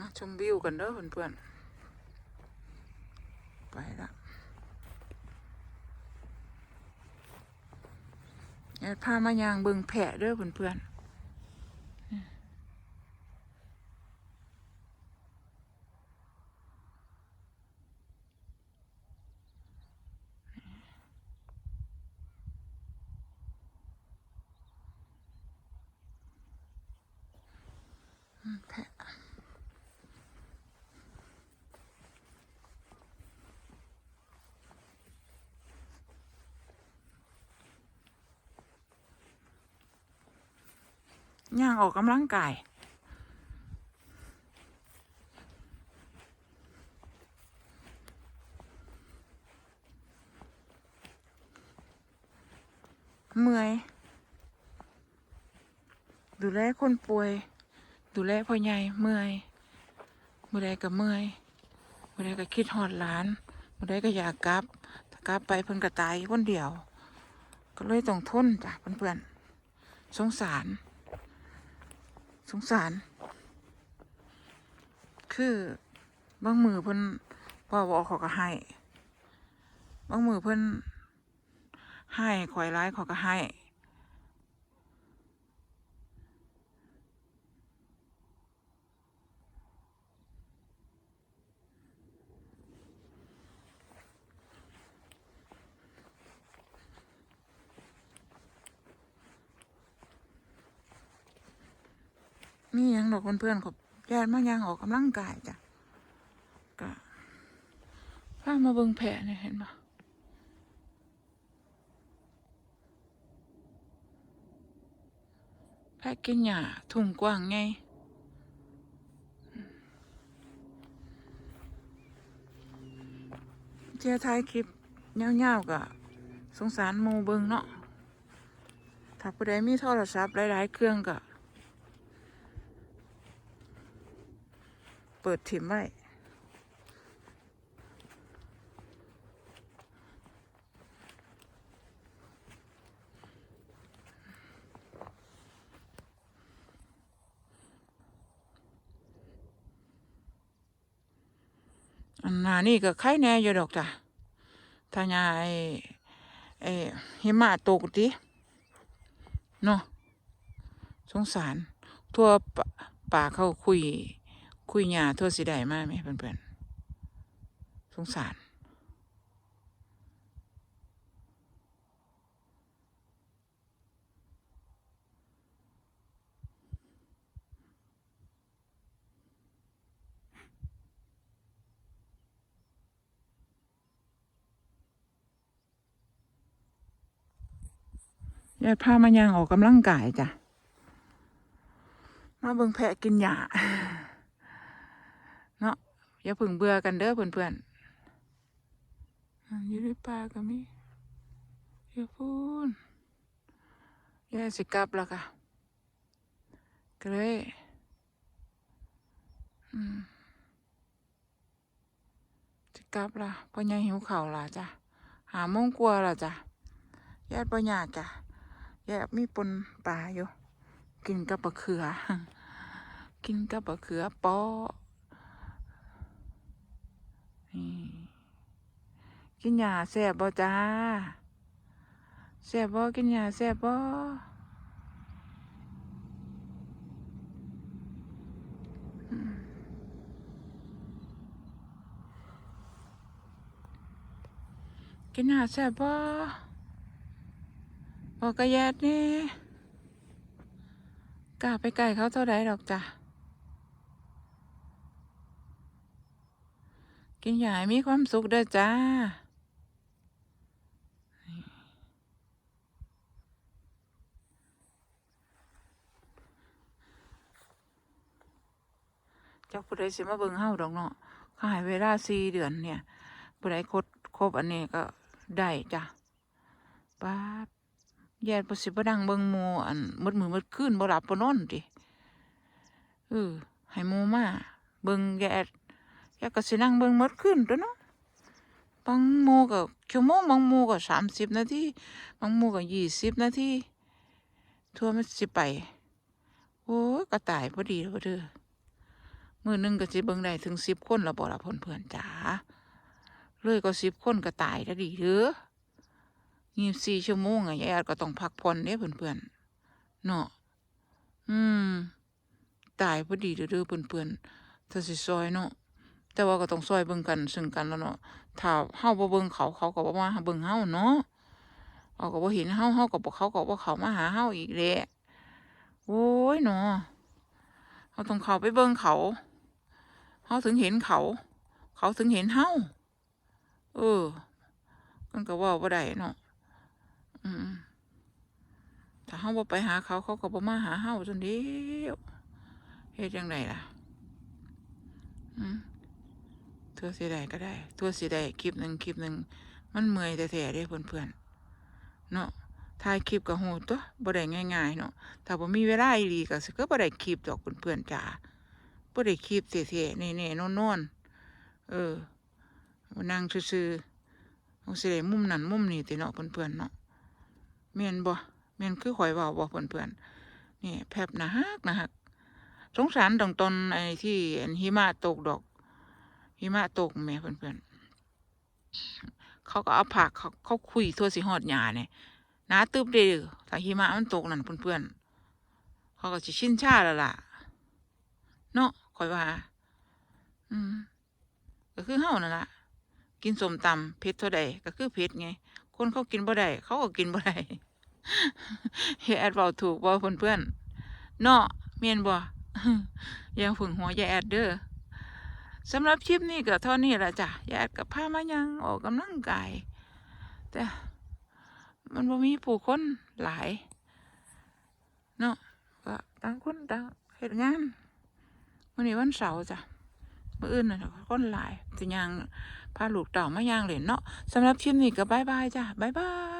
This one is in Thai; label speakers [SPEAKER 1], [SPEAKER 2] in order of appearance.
[SPEAKER 1] มาชมวิวกันเด้อเพื่อนๆ ไปละแอดพามายางเบิงแผะเด้อเพื่อนๆ ย่างออกกำลังกาย เมื่อย ดูแลคนป่วย ดูแลพ่อใหญ่เมื่อยเมื่อใดก็เมื่อยเมื่อใดก็คิดหอดหลานเมื่อใดก็อยากกลับ ถ้ากลับไปเพิ่นก็ตายคนเดียว ก็เลยต้องทนจ้ะเพื่อนๆสงสาร สงสาร คือบางมือเพิ่นพ่อบอกขอก็ให้บางมือเพิ่นให้ข่อยร้ายขอก็ให้ มียังดอกเพื่อนๆขาญาติมายังออกกำลังกายจ้ะก็พามาเบิ่งแผลเนี่ยเห็นปะแพะกินหญ้าถุงกว้างไงเจ้าท้ายคลิปเงาวๆก็สงสารหมูเบิงเนาะถ้าผู้ใดมีโทรศัพท์หลายๆเครื่องก็ เปิดถิ่มไว้อันนานี่ก็ไข่แน่อยู่ดอกจ้ะถ้าญาไอ้ไอ้หิมะตกติเนาะสงสาร ทั่วป่าเขาคุย คุยหยาทั่วสิได้มากไหมเพื่อนๆสงสาร ยายพามายางออกกำลังกายจ้ะ มาเบิ่งแพะกินหญ้า อย่าพึ่งเบื่อกันเด้อเพื่อนๆอันอยู่ในป่าก็มีอย่าพูนยายสิกลับแล้วค่ะก็เลยอืมสิกลับละพ่อยายหิวข้าวละจ้ะหาโมงกว่าละจ้ะยายปัญญาจ้ะยายมีปนปลาอยู่ กินกับปลาเขือ กินกับปลาเขือปอ นี่กินหญ้าแซ่บบ่จ้าแซ่บบ่กินหญ้าแซ่บบ่อืมกินหาแซ่บบ่บอกกระแยดนี่กล้าไปไก่เขาเท่าไรดอกจ้ะ กินใหญ่มีความสุขเด้อจ้าเจ้าผู้ใดสิมาเบิ่งเฮาดอกเนาะขาใหายเวลาสี่เดือนเนี่ยผู้ใดครครบอันนี้ก็ได้จ้ะป้าแย่บ่สิบดังเบิ่งหมู่อันมดมือมืดคืนบ่หลับบ่นอนติเออให้หมู่มาเบิ่งแย่ แย่ก็สินั่งเบิ่งมืดคืนตัวเนาะบางหมู่ก็ชั่วโมงบางหมู่ก็สามสิบนาทีบางหมู่ก็ยี่สิบนาทีทั่วมันสิไป โอ้ก็ตายพอดีแล้วเด้อมือหนึงก็สิเบิ่งได้ถึงสิบคนละบ่ละเพื่อนเพื่อนจ๋าเลยก็สิบคนก็ตายแล้วดีเด้อยี่สิบสี่ชั่วโมงอะยายแอดก็ต้องพักผ่อนเด้เพื่อนเพื่อนเนาะอืม ตายพอดีเด้อเด้อเพื่อนถ้าสิซอยเนาะ แต่ว่าก็ต้องซอยเบิ่งกันซึ่งกันแล้วเนาะถ้าเฮาบ่เบิ่งเขาเขาก็บ่มาเบิ่งเฮาเนาะเขาก็บ่เห็นเฮาเฮาก็บ่เขาก็บ่เข้ามาหาเฮาอีกแหละโอ้ยเนาะเฮาต้องเข้าไปเบิ่งเขาเฮาถึงเห็นเขา เขาถึงเห็นเฮาเออมันก็ว้าบ่ได้เนาะอืมถ้าเฮาบ่ไปหาเขาเขาก็บ่มาหาเฮาซั่นเดียวเฮ็ดจังไดล่ะ อืม ทั่วสิได้ก็ได้ทั่วสิได้คลิปหนึ่งคลิปหนึ่งมันเมื่อยแท้ๆเด้เพื่อนๆเนาะถ่ายคลิปก็โหตัวบ่ได้ง่ายๆเนาะถ้าบ่มีเวลาอีหลีก็สิก็บ่ได้คลิปดอกเพื่อนๆจ้าบ่ได้คลิปแท้ๆแน่ๆนอนๆเออมานั่งซื่อๆเอาสิได้มุมนั้นมุมนี้ติเนาะเพื่อนๆเนาะแม่นบ่แม่นคือข่อยเว้าบ่เพื่อนๆนี่แพบนะฮักนะฮักสงสารตรงตอนไอ้ที่อันหิมะตกดอก หิมะตกแม่เพื่อนๆเขาก็เอาผักเขาเขาคุยทั่วสิหอดหยาเนี่ยหนาตึบเด้อถ้าหิมะมันตกนั่นเพื่อนๆเขาก็สิชินชาแล้วล่ะ เนาะคอยว่า อืม ก็คือเฮานั่นล่ะ กินสมตำเผ็ดเท่าใดก็คือเผ็ดไง คนเขากินบ่ได้เขาก็กินบ่ได้เฮียแอดเว้าถูกบ่เพื่อนๆเนาะเมียนบ่อย่าฝึงหัวย่าแอดเด้อ สำหรับคลิปนี้ก็เท่านี้แหละจ้ะยายกับพามายังออกกำลังกาย แต่มันบ่มีผู้คนหลายเนาะก็ต่างคนต่างเหตุงานวันนี้วันเสาร์จ้ะมื่ออื่นน่ะคนหลายจะยังพาลูกเต่ามาย่างเหรนเนาะสำหรับคลิปนี้ก็บายบายจ้ะบายบาย